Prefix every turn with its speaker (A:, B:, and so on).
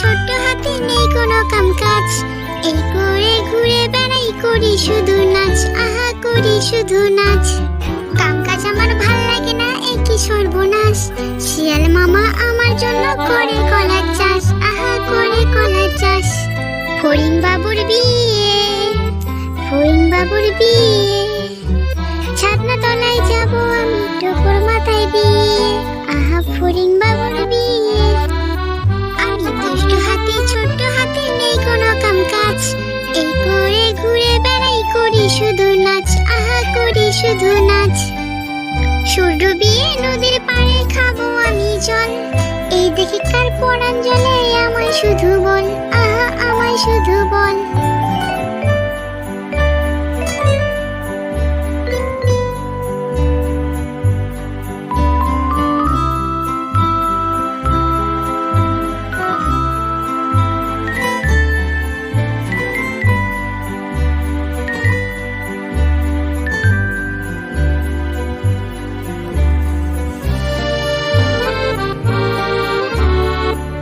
A: ছোট্ট হাতে নেই কোনো কাম কাজ এই করে ঘুরে বেড়াই করি শুধু নাচ, আহা করি শুধু নাচ। কাম কাজ আমার ভালো লাগে না, এই কি সর্বনাশ। শিয়াল মামা আমার জন্য করে কলার চাষ, আহা করে কলার চাষ। ফরিং বাবুর বিয়ে ফরিং বাবুর বিয়ে। ছাদনা তলায় যাব আমি টোপর মাথায় দিয়ে আহা ফরিং বাবুর বিয়ে। সূর্য বিয়ে নদীর পাড়ে খাব আমি জল। এই দেখে কার পরাঞ্জলে আমায় শুধু বল